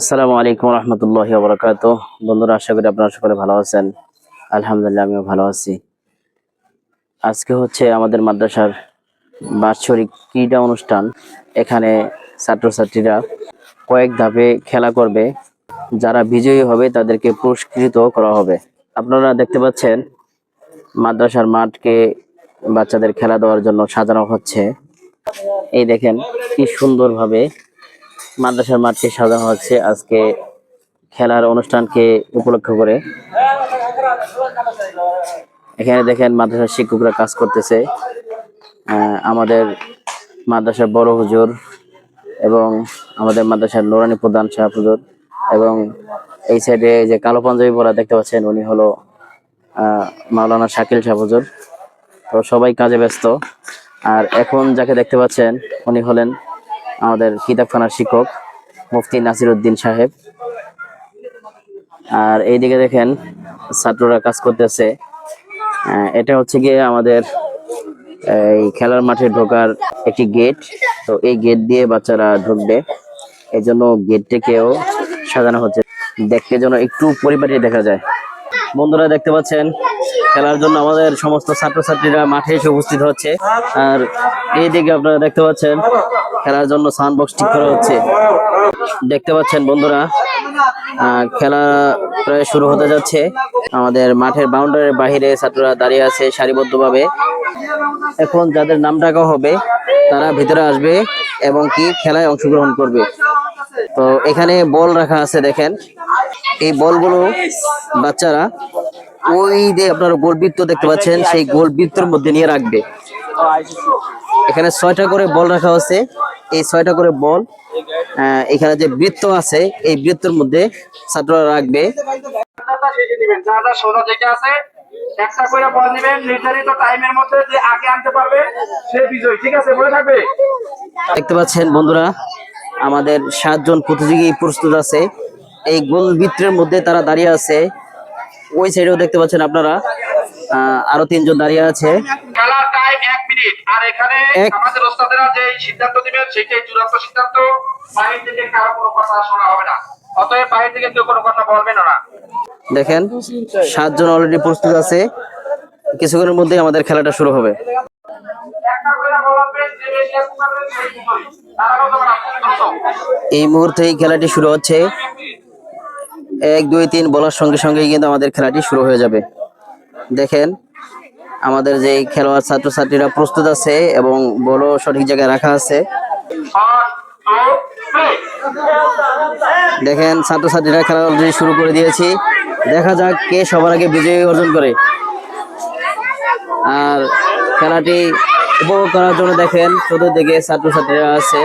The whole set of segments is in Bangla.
আসসালামু আলাইকুম রহমতুল্লাহ বরকাত বন্ধুরা, আশা করি আপনারা সকলে ভালো আছেন। আলহামদুলিল্লাহ, আমিও ভালো আছি। আজকে হচ্ছে আমাদের মাদ্রাসার বাৎসরিক ক্রীড়া অনুষ্ঠান। এখানে ছাত্রছাত্রীরা কয়েক ধাপে খেলা করবে। যারা বিজয়ী হবে, তাদেরকে পুরস্কৃত করা হবে। আপনারা দেখতে পাচ্ছেন, মাদ্রাসার মাঠকে বাচ্চাদের খেলা দেওয়ার জন্য সাজানো হচ্ছে। এই দেখেন, কি সুন্দরভাবে মাদ্রাসার মাঠকে সাজানো হচ্ছে। আজকে খেলার অনুষ্ঠানকে উপলক্ষ করে। এখানে দেখেন মাদ্রাসার শিক্ষকরা কাজ করতেছে। আমাদের মাদ্রাসার বড় হুজুর এবং আমাদের মাদ্রাসার নোরানি প্রধান সাহেব হুজুর এবং এই সাইডে যে কালো পাঞ্জাবি পরা দেখতে পাচ্ছেন, উনি হলো মাওলানা শাকিল সাহেব হুজুর। তো সবাই কাজে ব্যস্ত। আর এখন যাকে দেখতে পাচ্ছেন, উনি হলেন আমাদের কিতাবখানার শিক্ষক মুফতি নাসির উদ্দিন সাহেব। আর এইদিকে দেখেন ছাত্ররা কাজ করতেছে। এটা হচ্ছে গিয়ে আমাদের এই খেলার মাঠে ঢোকার একটি গেট। তো এই গেট দিয়ে বাচ্চারা ঢুকবে। এই জন্য গেটটিকেও সাজানো হচ্ছে। দেখতে যেন একটু পরিপাটি দেখা যায়। বন্ধুরা দেখতে পাচ্ছেন, খেলার জন্য আমাদের সমস্ত ছাত্রছাত্রীরা মাঠে এসে উপস্থিত হচ্ছে। আর এইদিকে আপনারা দেখতে পাচ্ছেন খেলার জন্য সাউন্ড বক্স ঠিক করা হচ্ছে। দেখতে পাচ্ছেন বন্ধুরা খেলা প্রায় শুরু হতে যাচ্ছে। আমাদের মাঠের বাউন্ডারির বাহিরে ছাত্ররা দাঁড়িয়ে আছে সারিবদ্ধভাবে। এখন যাদের নাম ডাকা হবে, তারা ভিতরে আসবে এবং কি খেলায় অংশগ্রহণ করবে। তো এখানে বল রাখা আছে, দেখেন। এই বলগুলো বাচ্চারা ওই যে আপনার গোলবৃত্ত দেখতে পাচ্ছেন, সেই গোলবৃত্তের মধ্যে নিয়ে রাখবে। এখানে ছয়টা করে বল রাখা আছে এই ছয়টা করে বল এখানে যে বৃত্ত আছে এই বৃত্তের মধ্যে ছাত্ররা রাখবে। দাদা শেষে নিবেন যা যা সোজা থেকে আছে একটা করে বল নিবেন নির্ধারিত টাইমের মধ্যে যে আগে আনতে পারবে সে বিজয় ঠিক আছে মনে থাকবে? দেখতে পাচ্ছেন বন্ধুরা আমাদের সাতজন প্রতিযোগী প্রস্তুত আছে। এই গোল বৃত্তের মধ্যে তারা দাঁড়িয়ে আছে। ওই সাইডেও দেখতে পাচ্ছেন আপনারা আহ, আরও তিনজন দাঁড়িয়ে আছে খেলার টাইম এক মিনিট আর এখানে আমাদের ওস্তাদেরা যে সিদ্ধান্ত দিবেন সেটাই চূড়ান্ত সিদ্ধান্ত। বাইরে থেকে কারও কোনো কথা শোনা হবে না। অতএব বাইরে থেকে কেউ কোনো কথা বলবেন না। দেখেন সাতজন অলরেডি প্রস্তুত আছে। কিছুক্ষণের মধ্যে আমাদের খেলাটা শুরু হবে। এই মুহূর্তে এই খেলাটি শুরু হচ্ছে। এক দুই তিন বলার সঙ্গে সঙ্গেই কিন্তু আমাদের খেলাটি শুরু হয়ে যাবে। দেখেন আমাদের যে খেলোয়াড় ছাত্রছাত্রীরা প্রস্তুত আছে এবং বলও সঠিক জায়গায় রাখা আছে. দেখেন, ছাত্রছাত্রীরা খেলা অলরেডি শুরু করে দিয়েছি। দেখা যাক কে সবার আগে বিজয়ী অর্জন করে। আর খেলাটি উপভোগ করার জন্য দেখেন, চতুর্দিকে ছাত্রছাত্রীরা আছে।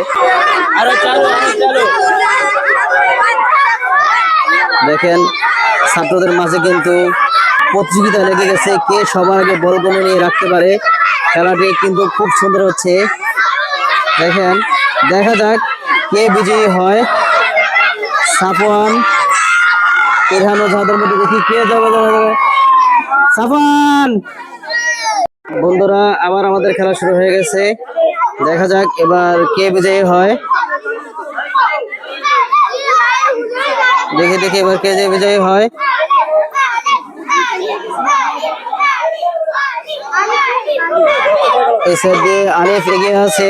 দেখেন, ছাত্রদের মাঝে কিন্তু প্রতিযোগিতা লেগে গেছে। কে সবার আগে বলগুলো নিয়ে রাখতে পারে? খেলাটি কিন্তু খুব সুন্দর হচ্ছে। দেখেন, দেখা যাক কে বিজয়ী হয়। সাফওয়ান ও যাদের মধ্যে দেখি কে যাবে। সাফওয়ান! বন্ধুরা, আবার আমাদের খেলা শুরু হয়ে গেছে। দেখা যাক এবার কে বিজয়ী হয়। দেখে দেখে এবার কে যে বিজয়ী হয়। আলিফ এগিয়ে আছে।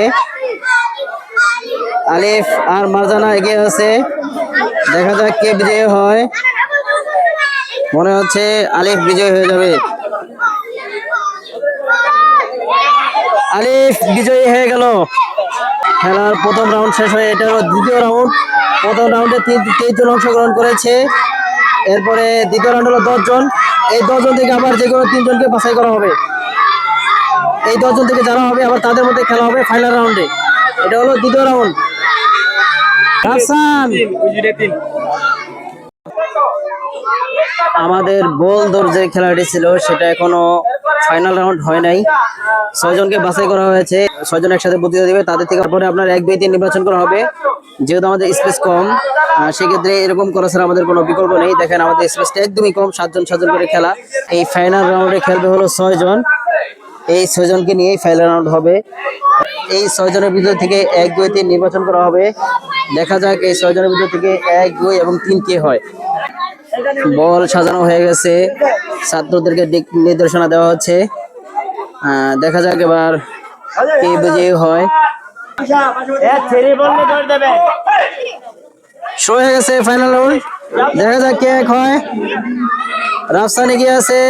আলিফ আর মারজানা এগিয়ে আছে। দেখা যাক কে বিজয়ী হয়। মনে হচ্ছে আলিফ বিজয় হয়ে যাবে। আলিফ বিজয়ী হয়ে গেল। খেলার প্রথম রাউন্ড শেষ হয়ে এটা হলো দ্বিতীয় রাউন্ড প্রথম রাউন্ডে তেইশ অংশগ্রহণ করেছে। এরপরে দ্বিতীয় রাউন্ড হলো দশজন। এই দশজন থেকে আবার যে কোনো তিনজনকে বাছাই করা হবে। এই দশজন থেকে যারা হবে, আবার তাদের মধ্যে খেলা হবে ফাইনাল রাউন্ডে এটা হলো দ্বিতীয় রাউন্ড আমাদের বল দৌড় যে খেলাটি ছিল, সেটা এখনও ফাইনাল রাউন্ড হয় নাই। ছয়জনকে বাছাই করা হয়েছে। ছয়জন একসাথে বক্তৃতা দিবে। তাদের থেকে পরে আপনার এক দুই নির্বাচন করা হবে। যেহেতু আমাদের স্পেস কম সেক্ষেত্রে এরকম করা ছাড়া আমাদের কোনো বিকল্প নেই। দেখেন, আমাদের স্পেসটা একদমই কম, সাতজন সাতজন করে খেলা। এই ফাইনাল রাউন্ডে খেলবে হলো ছয় জন এই ছয়জনকে নিয়েই ফাইনাল রাউন্ড হবে। এই ছয়জনের ভিতর থেকে এক দুই তিন নির্বাচন করা হবে। দেখা যাক এই ছয়জনের ভিতর থেকে এক, দুই এবং তিন কে হয়। বল সাজানো হয়ে গেছে। ছাত্রদেরকে দিক নির্দেশনা দেওয়া হচ্ছে। দেখা যাক এবার কে বিজয়ী হয়। শুরু হয়ে গেছে ফাইনাল রাউন্ড দেখা যাক কে এক হয়। রাফসান এগিয়ে আছে।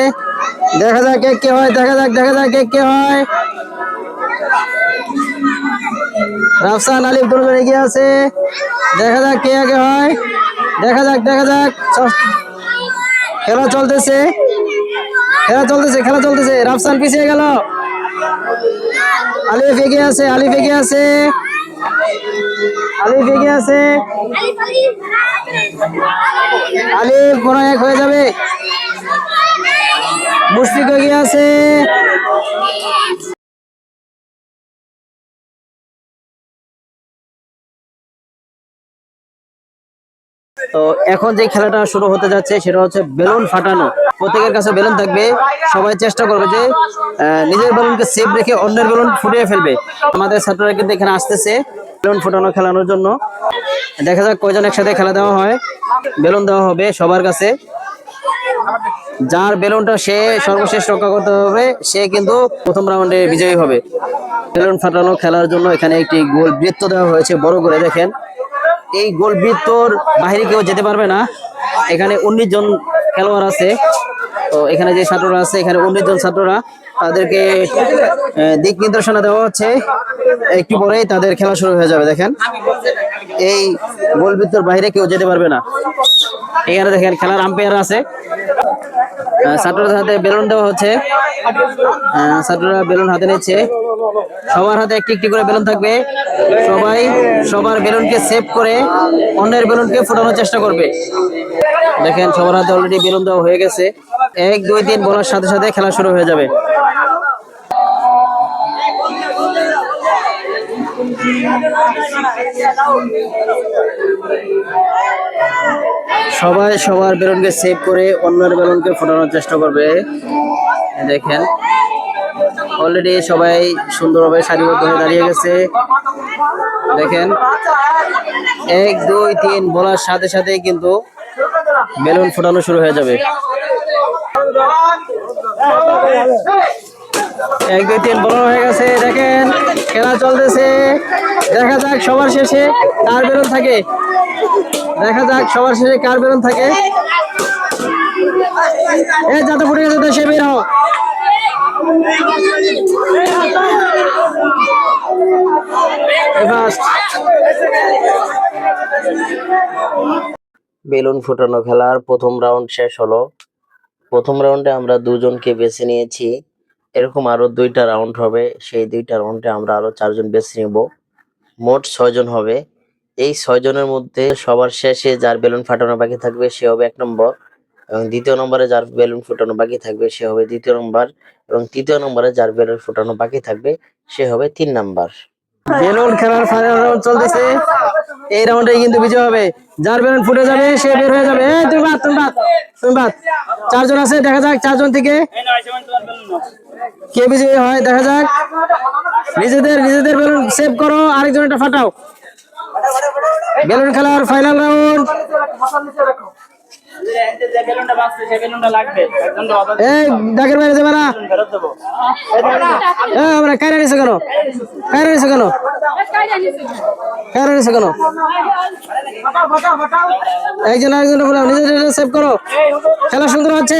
দেখা যাক কে কে হয়। দেখা যাক দেখা যাক কে কে হয়। রাফসান আলিফ দুজন এগিয়ে আছে। দেখা যাক কে আগে হয়। দেখা যাক দেখা যাক। খেলা চলতেছে। খেলা চলতেছে খেলা চলতেছে। রাফসান পিছিয়ে গেল। আলিফ এগিয়ে আছে, আলিফ এগিয়ে আছে। আলিফ এগিয়ে আছে। আলিফ কোন এক হয়ে যাবে। মুশফিক এগিয়ে আছে। তো এখন যে খেলাটা শুরু হতে যাচ্ছে সেটা হচ্ছে বেলুন ফাটানো। প্রত্যেকের কাছে বেলুন থাকবে। সবাই চেষ্টা করবে যে নিজের বেলুনকে সেফ রেখে অন্যের বেলুন ফুটিয়ে ফেলবে। আমাদের ছাত্ররা কিন্তু এখানে আসতেছে বেলুন ফুটানো খেলানোর জন্য। দেখা যাক কয়জন একসাথে খেলা দেওয়া হয়। বেলুন দেওয়া হবে সবার কাছে। যার বেলুনটা সে সর্বশেষ রক্ষা করতে হবে, সে কিন্তু প্রথম রাউন্ডে বিজয়ী হবে। বেলুন ফাটানো খেলার জন্য এখানে একটি গোল বৃত্ত দেওয়া হয়েছে, বড় করে দেখেন। এই গোল বৃত্তর বাইরে কেউ যেতে পারবে না। এখানে উনিশ জন খেলোয়াড় আছে। তো এখানে যে ছাত্ররা আছে, এখানে উনিশ জন ছাত্ররা তাদেরকে দিক নির্দেশনা দেওয়া হচ্ছে। একটু পরেই তাদের খেলা শুরু হয়ে যাবে, দেখেন। এই গোল বৃত্তর বাইরে কেউ যেতে পারবে না। এখানে দেখেন খেলার আম্পায়ার আছে। ছাত্রদের হাতে বেলুন দেওয়া হচ্ছে। ছাত্ররা বেলুন হাতে নিচ্ছে। সবার হাতে একটি একটি করে বেলুন থাকবে। সবাই সবার বেলুনকে সেভ করে অন্যের বেলুনকে ফোটানোর চেষ্টা করবে। দেখেন, সবার হাতে অলরেডি বেলুন দেওয়া হয়ে গেছে। এক, দুই, তিন বলার সাথে সাথে খেলা শুরু হয়ে যাবে। সবাই সবার বেলুনকে সেভ করে অন্যের বেলুনকে ফোটানোর চেষ্টা করবে। দেখেন অলরেডি সবাই সুন্দরভাবে সারিবদ্ধ হয়ে দাঁড়িয়ে গেছে। দেখেন, এক, দুই, তিন বলার সাথে সাথে কিন্তু বেলুন ফোটানো শুরু হয়ে যাবে। এক, দুই, তিন বলা হয়ে গেছে। দেখেন, খেলা চলতেছে। দেখা যাক সবার শেষে কার বেলুন থাকে। দেখা যাক সবার শেষে কার বেলুন থাকে। এ যাতে ফুটে গেছে সে বের হও। বেলুন ফুটানো খেলার প্রথম রাউন্ড শেষ হলো। প্রথম রাউন্ডে আমরা দুজনকে বেছে নিয়েছি। এরকম আরও দুইটা রাউন্ড হবে। সেই দুইটা রাউন্ডে আমরা আরও চারজন বেছে নিব। মোট ছয়জন হবে। এই ছয়জনের মধ্যে সবার শেষে যার বেলুন ফাটানো বাকি থাকবে, সে হবে এক নম্বর। এবং দ্বিতীয় নম্বরে যার বেলুন ফুটানো বাকি থাকবে, সে হবে দ্বিতীয় নম্বর। এবং তৃতীয় নম্বরে যার বেলুন ফুটানো বাকি থাকবে, সে হবে তিন নাম্বার। বেলুন খেলার ফাইনাল রাউন্ড চলতেছে। এই রাউন্ডে কিন্তু বিজয় হবে। যার বেলুন ফুটে যাবে, সে বের হয়ে যাবে। এই তুমি বাদ তুমি বাদ তুমি বাদ চারজন আছে, দেখা যাক চারজন থেকে কে বিজয়ী হয়, দেখা যাক। নিজেদের নিজেদের বেলুন সেভ করো আরেকজন এটা ফাটাও। বেলুন খেলার ফাইনাল রাউন্ড ডাকের বাইরে যাবে না এই, আমরা কায়রা নিছে কেন কায়রা নিছে কেন কায়রা নিছে কেন একজন আরেকজন বলো সেভ করো খেলা সুন্দর হচ্ছে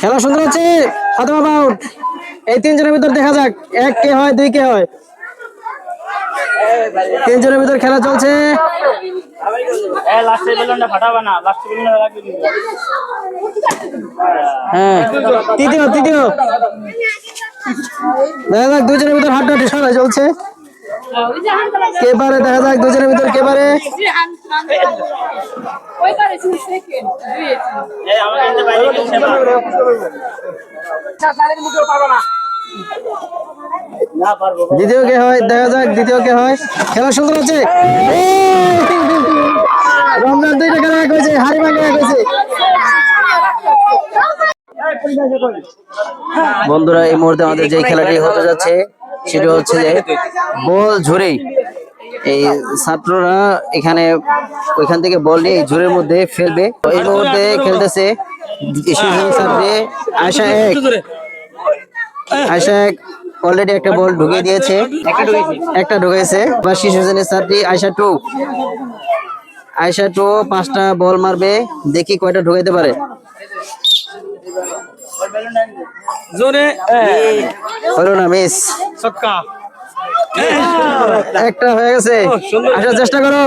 খেলা সুন্দর হচ্ছে এই তিনজনের ভিতর দেখা যাক এক কে হয় দুই কে হয়। তিনজনের ভিতর খেলা চলছে। হ্যাঁ তৃতীয় তৃতীয়। দেখা যাক দুজনের ভিতর হাড্ডাহাড্ডি সবাই চলছে। কে পারে দেখা যাক, দুজনের ভিতর কে পারে দ্বিতীয় কে হয়? দেখা যাক, দ্বিতীয় কে হয়? খেলা সুন্দর এই! রমজান দুইটা খেলা এক হয়েছে হারি ভাঙে এক হয়েছে। বন্ধুরা, এই মুহূর্তে আমাদের যে খেলাটি হতে যাচ্ছে, সেটা হচ্ছে যে বল ঝুড়ি এই ছাত্ররা এখানে, ওইখান থেকে বল নিয়ে এই মধ্যে ফেলবে। এই মুহূর্তে খেলতেছে আশা এক। আশা এক অলরেডি একটা বল ঢুকিয়ে দিয়েছে। একটা ঢুকেছে। বা শিশু শ্রেণির ছাত্রী আয়সা টু। আয়সা টু পাঁচটা বল মারবে। দেখি কয়টা ঢুকাইতে পারে। জোরে হলো না মিস ছক্কা। একটা হয়ে গেছে। আসার চেষ্টা করো।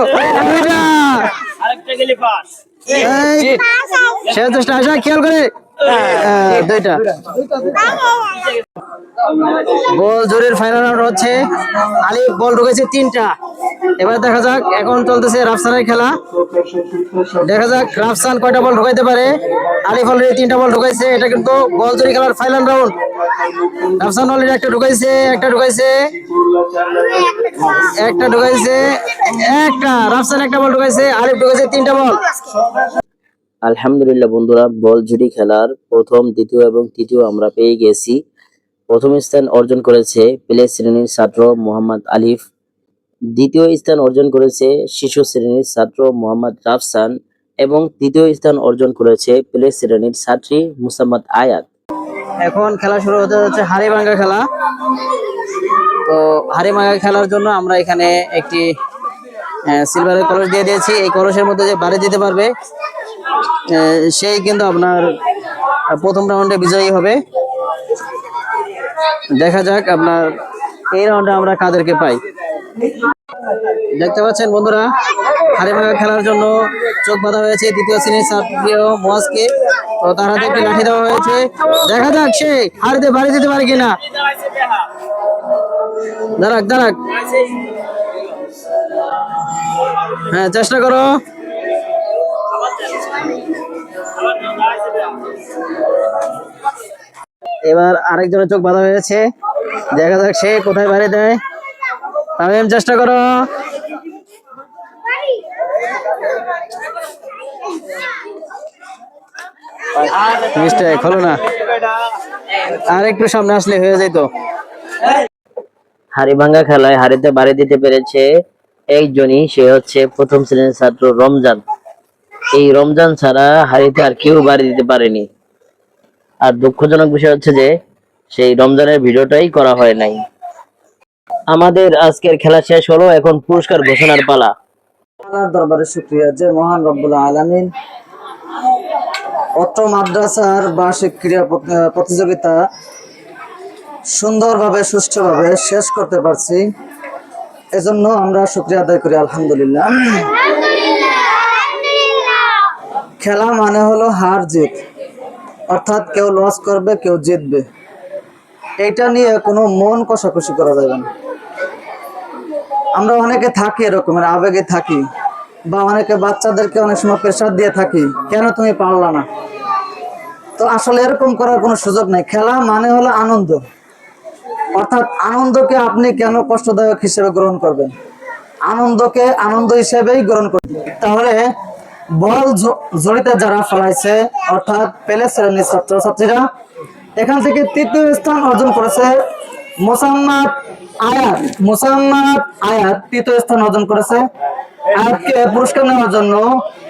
আরেকটা গেলি পাস এই, শেষ চেষ্টা আসা খেয়াল করে। আহ, দুইটা। বল জোরের ফাইনাল রাউন্ড হচ্ছে। আলিফ বল ঢুকেছে তিনটা। এবার দেখা যাক, এখন চলতেছে রাফসানের খেলা। দেখা যাক, রাফসান কয়টা বল ঢুকাইতে পারে। আলিফ অলরেডি তিনটা বল ঢুকাইছে, এটা কিন্তু বল জুড়ি খেলার ফাইনাল রাউন্ড রাফসান অলরেডি একটা ঢুকাইছে একটা ঢুকাইছে। একটা ঢুকাইছে, একটা। রাফসান একটা বল ঢুকাইছে, আলিফ ঢুকাইছে তিনটা বল। আলহামদুলিল্লাহ বন্ধুরা, বল জুড়ি খেলার প্রথম, দ্বিতীয় এবং তৃতীয় আমরা পেয়ে গেছি। প্রথম স্থান অর্জন করেছে প্লে শ্রেণির ছাত্র মোহাম্মদ আলিফ। দ্বিতীয় স্থান অর্জন করেছে শিশু শ্রেণির ছাত্র মোহাম্মদ রাফসান এবং তৃতীয় স্থান অর্জন করেছে প্লে শ্রেণির ছাত্রী মুসাম্মদ আয়াত। এখন খেলা শুরু হতে যাচ্ছে হাড়ি ভাঙ্গা খেলা। তো হাড়ি ভাঙ্গা খেলার জন্য আমরা এখানে একটি সিলভারের কলস দিয়ে দিয়েছি। এই কলসের মধ্যে যে বাড়ি দিতে পারবে সেই কিন্তু আপনার, প্রথম রাউন্ডে বিজয়ী হবে। দেখা যাক আপনার এই রাউন্ডে আমরা কাদেরকে পাই। দেখতে পাচ্ছেন বন্ধুরা হাড়ি ভাঙা খেলার জন্য চোখ বাঁধা হয়েছে দ্বিতীয় শ্রেণির ছাত্রী মোয়াজকে তো তার হাতে একটি লাঠি দেওয়া হয়েছে। দেখা যাক সে হাড়িতে বাড়ি দিতে পারে কিনা। দাঁড়াক দাঁড়াক। হ্যাঁ চেষ্টা করো। এবার আরেকজনের চোখ বাঁধা হয়েছে দেখা যাক সে কোথায় বাড়ি দেয়। তামিম, চেষ্টা করো। না। আর একটু সামনে আসলে হয়ে ভাঙ্গা খেলায় দিতে পেরেছে একজনই, সে হচ্ছে প্রথম শ্রেণির ছাত্র রমজান। এই রমজান ছাড়া হাড়িতে আর কেউ বাড়ি দিতে পারেনি। আর দুঃখজনক বিষয় হচ্ছে যে সেই রমজানের ভিডিওটাই করা হয় নাই। আমাদের আজকের খেলা শেষ হলো এখন পুরস্কার ঘোষণার পালা। আল্লাহর দরবারে শুক্রিয়া যে মহান রব্বুল আলামিন অত্র মাদ্রাসার বার্ষিক ক্রীড়া প্রতিযোগিতা সুন্দরভাবে সুষ্ঠুভাবে শেষ করতে পারছি। এজন্য আমরা শুক্রিয়া আদায় করি আলহামদুলিল্লাহ। খেলা মানে হলো হার জিত। অর্থাৎ কেউ লস করবে, কেউ জিতবে। এটা নিয়ে কোনো মন কষাকষি করা যাবে না। আমরা অনেকে থাকি এরকমের আবেগে থাকি, বা অনেকে বাচ্চাদেরকে অনেক সময় প্রেশার দিয়ে থাকি, কেন তুমি পারলা না? তো আসলে এরকম করার কোনো সুযোগ নেই। খেলা মানে হলো আনন্দ। অর্থাৎ আনন্দকে আপনি কেন কষ্টদায়ক হিসেবে গ্রহণ করবেন? আনন্দকে আনন্দ হিসেবেই গ্রহণ করবেন। তাহলে বল জড়িতে যারা ফেলাইছে, অর্থাৎ পেলে শ্রেণির ছাত্রছাত্রীরা, এখান থেকে তৃতীয় স্থান অর্জন করেছে মোসাম্মাদ আয়াত। মোসাম্মদ আয়াত তৃতীয় স্থান অর্জন করেছে। আয়াতকে পুরস্কার নেওয়ার জন্য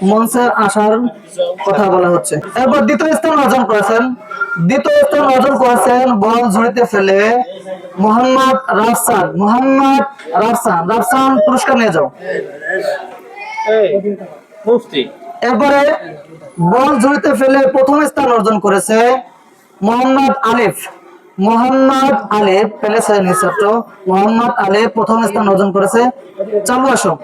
মঞ্চে আসার কথা বলা হচ্ছে। এরপর দ্বিতীয় স্থান অর্জন করেছেন। দ্বিতীয় স্থান অর্জন করেছেন বল ঝুড়িতে ফেলে মোহাম্মদ রাফসান। মোহাম্মদ রাফসান রাফসান পুরস্কার নিয়ে যাও। মুফতি। এরপরে বল ঝুড়িতে ফেলে প্রথম স্থান অর্জন করেছে মোহাম্মদ আলিফ। মোহাম্মদ আলিফ ছাত্র। মোহাম্মদ আলিফ প্রথম স্থান অর্জন করেছে। চালু আসো।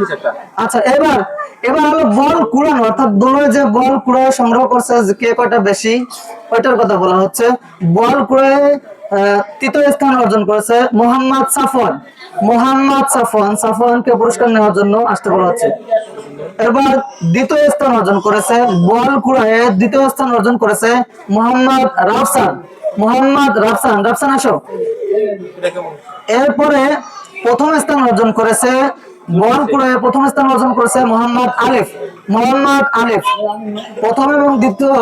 নিচে একটা। আচ্ছা এবার এবার হলো বল কুড়ানো। অর্থাৎ যে বল কুড়ায় সংগ্রহ করছে কে কয়টা বেশি ওইটার কথা বলা হচ্ছে? বল কুড়ায় আহ, তৃতীয় স্থান অর্জন করেছে মোহাম্মদ সাফওয়ান। মোহাম্মদ সাফওয়ান, সাফওয়ানকে পুরস্কার নেওয়ার জন্য আসতে বলা হচ্ছে। এবার দ্বিতীয় স্থান অর্জন করেছে বল কুড়ায় দ্বিতীয় স্থান অর্জন করেছে মোহাম্মদ রাফসান। মোহাম্মদ রাফসান রাফসান আসো। এরপরে প্রথম স্থান অর্জন করেছে বল কুড়ায় প্রথম স্থান অর্জন করেছে মোহাম্মদ আলিফ মোহাম্মদ আলিফ। প্রথম এবং দ্বিতীয়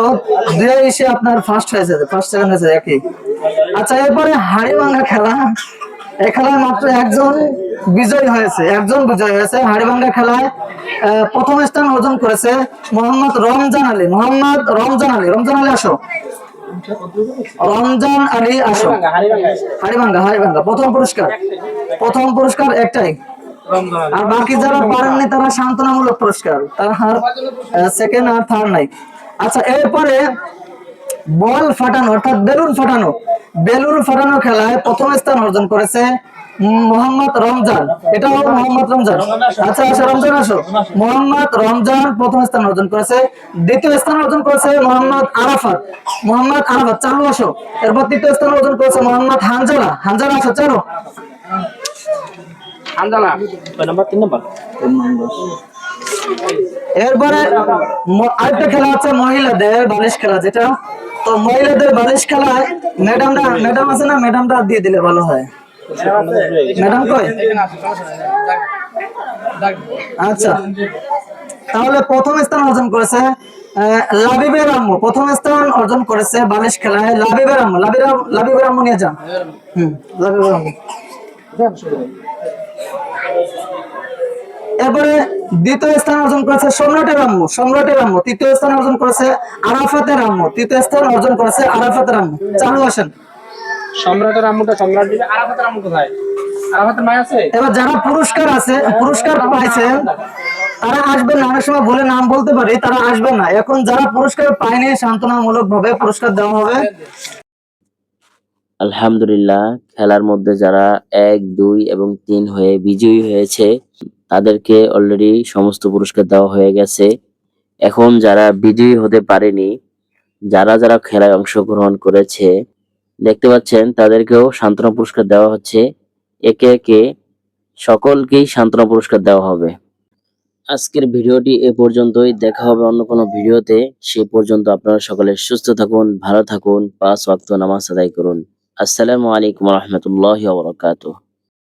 এসে আপনার ফার্স্ট হয়েছে ফার্স্ট সেকেন্ড হয়েছে একই। আচ্ছা এরপরে হাড়ি ভাঙা খেলা। এই খেলায় মাত্র একজন বিজয়ী হয়েছে, একজন বিজয়ী হয়েছে। হাড়ি ভাঙা খেলায় প্রথম স্থান অর্জন করেছে মোহাম্মদ রমজান আলী। মোহাম্মদ রমজান আলী রমজান আলী আসো। রমজান আলী আসো। হাড়িভাঙ্গা হাড়িভাঙ্গা প্রথম পুরস্কার। প্রথম পুরস্কার একটাই। আর বাকি যারা পারেননি তারা সান্ত্বনামূলক পুরস্কার। তারা আর সেকেন্ড আর থার্ড নাই। আচ্ছা এরপরে বল ফাটানো অর্থাৎ বেলুন ফাটানো। বেলুন ফাটানো খেলায় প্রথম স্থান অর্জন করেছে মোহাম্মদ রমজান। এটাও মোহাম্মদ রমজান। আচ্ছা আচ্ছা রমজান আসো। মোহাম্মদ রমজান প্রথম স্থান অর্জন করেছে। দ্বিতীয় স্থান অর্জন করেছে মোহাম্মদ আরাফাত। মোহাম্মদ আরাফাত চালু আসো। এরপর তৃতীয় স্থান অর্জন করেছে মোহাম্মদ হানজালা। হানজালা আসো চালু। কয় নাম্বার? তিন নাম্বার? এরপরে আরেকটা খেলা আছে মহিলাদের বালিশ খেলা যেটা তো মহিলাদের বালিশ খেলায় ম্যাডামরা ম্যাডাম আছে না? ম্যাডামটা দিয়ে দিলে ভালো হয়। ম্যাডাম কই? আচ্ছা। তাহলে প্রথম স্থান অর্জন করেছে আহ, লাবিবের আম্মু। প্রথম স্থান অর্জন করেছে বালিশ খেলায় লাবিবের আম্মু। লাবিবের লাবিবের আম্মু নিয়ে যান। হুম লাবিবের আম্মু। এরপরে দ্বিতীয় স্থান অর্জন করেছে সম্রাটের আম্মু সম্রাটের আম্মু। তৃতীয় স্থান অর্জন করেছে আরাফাতের আম্মু। তৃতীয় স্থান অর্জন করেছে আরাফাতের আম্মু। চালু আসেন। সম্রাটের আম্মুটা সম্রাট দিবে। আরাফাতের আম্মু কোথায়? আরাফাতের মায় আছে? এবার যারা পুরস্কার আছে পুরস্কার পাইছেন তারা আসবেন না। অনেক সময় বলে নাম বলতে পারি তারা আসবেন না। এখন যারা পুরস্কার পায়নি সান্ত্বনামূলক ভাবে পুরস্কার দেওয়া হবে। আলহামদুলিল্লাহ খেলার মধ্যে যারা এক দুই এবং তিন হয়ে বিজয়ী হয়েছে তাদেরকে অলরেডি সমস্ত পুরস্কার দেওয়া হয়ে গেছে। এখন যারা বিজয়ী হতে পারেনি, যারা যারা খেলায় অংশগ্রহণ করেছে, দেখতে পাচ্ছেন তাদেরকেও সান্ত্বনা পুরস্কার দেওয়া হচ্ছে। একে একে সকলকেই সান্ত্বনা পুরস্কার দেওয়া হবে। আজকের ভিডিওটি এ পর্যন্তই। দেখা হবে অন্য কোনো ভিডিওতে। সে পর্যন্ত আপনারা সকলে সুস্থ থাকুন, ভালো থাকুন, পাঁচ ওয়াক্ত নামাজ আদায় করুন। আসসালামু আলাইকুম রহমতুল্লাহ বরকাতুহ।